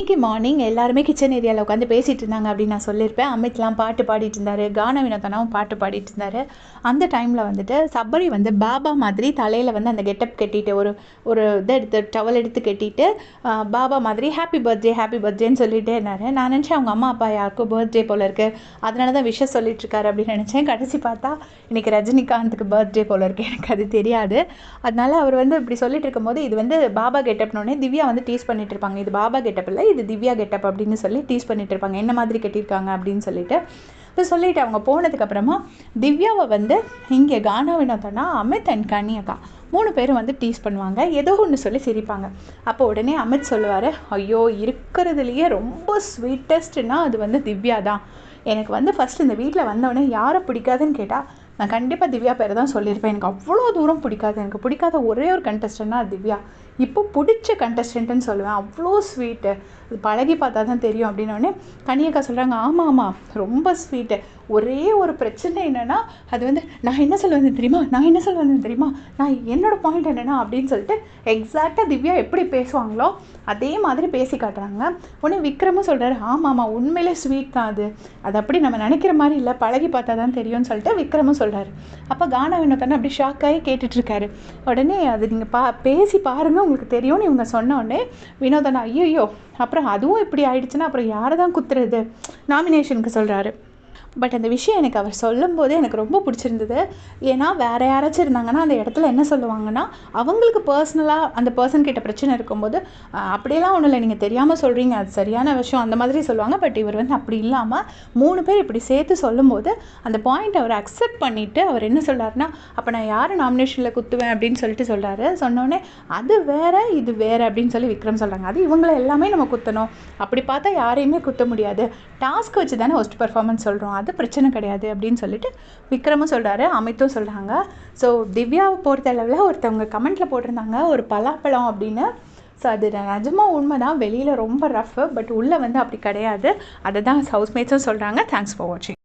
இன்னைக்கு மார்னிங் எல்லாருமே கிச்சன் ஏரியாவில் உட்காந்து பேசிகிட்டு இருந்தாங்க அப்படின்னு நான் சொல்லியிருப்பேன். அமித்லாம் பாட்டு பாடிட்டு இருந்தார் கான வினோதனாவும் பாட்டு பாடிட்டு இருந்தார். அந்த டைமில் வந்துட்டு சபரி வந்து பாபா மாதிரி தலையில் வந்து அந்த கெட்டப் கட்டிட்டு ஒரு ஒரு இதை எடுத்து டவல் எடுத்து கட்டிட்டு பாபா மாதிரி ஹாப்பி பர்த்டே ஹாப்பி பர்த்டேன்னு சொல்லிட்டே இருந்தார். நான் நினச்சேன் அவங்க அம்மா அப்பா யாருக்கும் பர்த்டே போல இருக்குது அதனால தான் விஷயம் சொல்லிட்டுருக்காரு அப்படின்னு நினச்சேன். கடைசி பார்த்தா இன்றைக்கி ரஜினிகாந்துக்கு பர்த்டே போல் இருக்குது எனக்கு அது தெரியாது. அதனால அவர் வந்து இப்படி சொல்லிட்டு இருக்கும்போது இது வந்து பாபா கெட்டப்னோடனே திவ்யா வந்து டீஸ் பண்ணிட்டு இருப்பாங்க. இது பாபா கெட்டப் இல்லை இது திவ்யா கெட்டப் அப்படின்னு சொல்லி டீஸ் பண்ணிட்டு இருப்பாங்க. என்ன மாதிரி கட்டியிருக்காங்க அப்படின்னு சொல்லிட்டு. இப்போ சொல்லிட்டு அவங்க போனதுக்கு அப்புறமா திவ்யாவை வந்து இங்கே கானா வினோதனா அமித் அண்ட் கனியக்கா மூணு பேரும் வந்து டீஸ் பண்ணுவாங்க. ஏதோ ஒன்று சொல்லி சிரிப்பாங்க. அப்போ உடனே அமித் சொல்லுவார் ஐயோ இருக்கிறதுலையே ரொம்ப ஸ்வீட்டஸ்ட்னா அது வந்து திவ்யா தான் எனக்கு வந்து ஃபஸ்ட் இந்த வீட்டில் வந்தவொடனே யாரை பிடிக்காதுன்னு கேட்டால் நான் கண்டிப்பாக திவ்யா பேரை தான் சொல்லியிருப்பேன். எனக்கு அவ்வளோ தூரம் பிடிக்காது. எனக்கு பிடிக்காத ஒரே ஒரு கண்டஸ்டன்ட்னா திவ்யா. இப்போ பிடிச்ச கண்டஸ்டன்ட்டுன்னு சொல்லுவேன். அவ்வளோ ஸ்வீட்டு அது பழகி பார்த்தா தான் தெரியும் அப்படின்னோடனே கனியக்கா சொல்கிறாங்க ஆமாம் ஆமாம் ரொம்ப ஸ்வீட்டு ஒரே ஒரு பிரச்சனை என்னென்னா அது வந்து நான் என்ன சொல்ல வந்தேன் தெரியுமா? நான் என்ன சொல்ல வந்தேன் தெரியுமா? நான் என்னோடய பாயிண்ட் என்னென்னா அப்படின்னு சொல்லிட்டு எக்ஸாக்டாக திவ்யா எப்படி பேசுவாங்களோ அதே மாதிரி பேசி காட்டுறாங்க. உடனே விக்ரமும் சொல்கிறாரு ஆமாம் ஆமாம் உண்மையிலே ஸ்வீட் தான் அது. அது அப்படி நம்ம நினைக்கிற மாதிரி இல்லை. பழகி பார்த்தா தான் தெரியும்னு சொல்லிட்டு விக்ரமும் சொல்கிறாரு அப்போ கானா வினோதன் அப்படி ஷாக் ஆகி கேட்டுட்டு இருக்காரு உடனே அது நீங்கள் பா பேசி பாருங்க உங்களுக்கு தெரியும்னு இவங்க சொன்ன உடனே வினோதனா ஐயோ அப்புறம் அதுவும் இப்படி ஆயிடுச்சுன்னா அப்புறம் யாரை தான் குத்துறது? நாமினேஷனுக்கு சொல்கிறாரு பட் அந்த விஷயம் எனக்கு அவர் சொல்லும்போது எனக்கு ரொம்ப பிடிச்சிருந்தது. ஏன்னா வேறு யாராச்சும் இருந்தாங்கன்னா அந்த இடத்துல என்ன சொல்லுவாங்கன்னா அவங்களுக்கு பர்சனலாக அந்த பர்சன் கிட்ட பிரச்சனை இருக்கும்போது அப்படியெல்லாம் ஒன்றும் இல்லை. நீங்கள் தெரியாமல் சொல்கிறீங்க அது சரியான விஷயம் அந்த மாதிரி சொல்லுவாங்க. பட் இவர் வந்து அப்படி இல்லாமல் மூணு பேர் இப்படி சேர்த்து சொல்லும்போது அந்த பாயிண்ட் அவர் அக்செப்ட் பண்ணிவிட்டு அவர் என்ன சொல்கிறாருன்னா அப்போ நான் யார் நாமினேஷனில் குத்துவேன்? அப்படின்னு சொல்லிட்டு சொல்கிறாரு சொன்னோடனே அது வேறு இது வேறு அப்படின்னு சொல்லி விக்ரம் சொல்கிறாங்க அது இவங்களை எல்லாமே நம்ம குத்தணும். அப்படி பார்த்தா யாரையுமே குத்த முடியாது. டாஸ்க் வச்சு தானே ஒஸ்ட் பர்ஃபார்மன்ஸ் சொல்கிறோம் அது பிரச்சனை கிடையாது அப்படின்னு சொல்லிட்டு விக்ரமும் சொல்கிறாரு அமித்தும் சொல்கிறாங்க ஸோ திவ்யாவை பொறுத்தளவில் ஒருத்தவங்க கமெண்ட்டில் போட்டிருந்தாங்க ஒரு பலாப்பழம் அப்படின்னு. ஸோ அது நிஜமாக உண்மை தான் வெளியில் ரொம்ப ரஃப் பட் உள்ளே வந்து அப்படி கிடையாது. அதை தான் ஹவுஸ்மேட்ஸும் சொல்கிறாங்க தேங்க்ஸ் ஃபார் வாட்சிங்